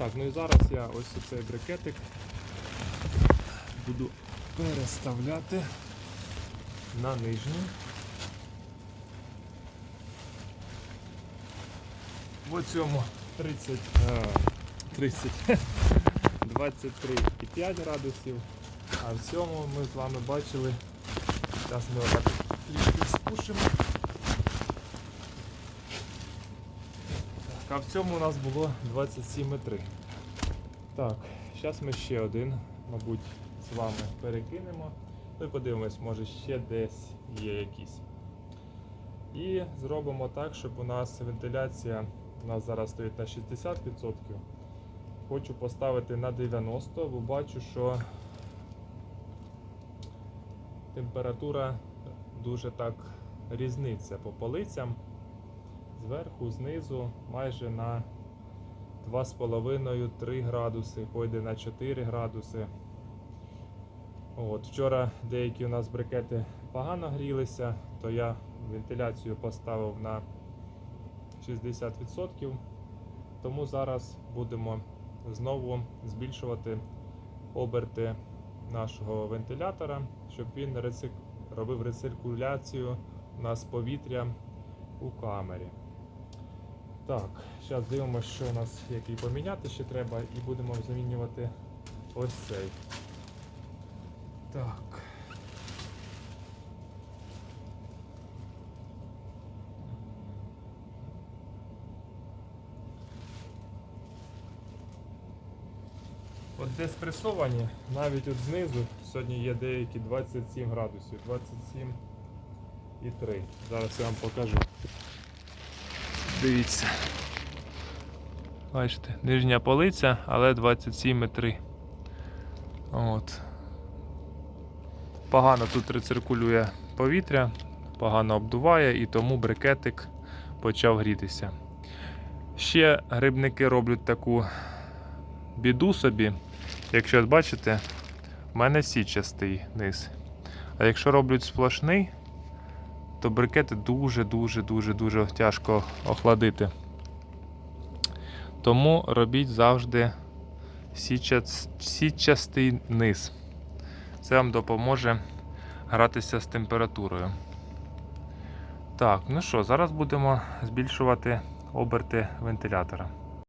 Так, ну і зараз я ось цей брикетик буду переставляти на нижню. В цьому 30, е, 30 23,5 градусів. А в цьому ми з вами бачили. Зараз ми отак трішки спушимо. А в цьому у нас було 27,3. Так, зараз ми ще один, мабуть, з вами перекинемо. Ну і подивимось, може ще десь є якісь. І зробимо так, щоб у нас вентиляція у нас зараз стоїть на 60%. Хочу поставити на 90%, бо бачу, що температура дуже так різниця по полицям. Зверху, знизу, майже на 2,5-3 градуси, пойде на 4 градуси. От, вчора деякі у нас брикети погано грілися, то я вентиляцію поставив на 60%. Тому зараз будемо знову збільшувати оберти нашого вентилятора, щоб він робив рециркуляцію у нас повітря у камері. Так, зараз дивимося, що у нас який поміняти ще треба, і будемо замінювати ось цей. Так. От де спресовані, навіть от знизу сьогодні є деякі 27 градусів, 27 і 3. Зараз я вам покажу. Дивіться. Бачите, нижня полиця, але 27,3. От. Погано тут рециркулює повітря, погано обдуває і тому брикетик почав грітися. Ще грибники роблять таку біду собі. Якщо бачите, в мене січастий низ. А якщо роблять сплошний, то брикети дуже-дуже дуже дуже тяжко охладити. Тому робіть завжди січастий низ. Це вам допоможе гратися з температурою. Так, ну що, зараз будемо збільшувати оберти вентилятора.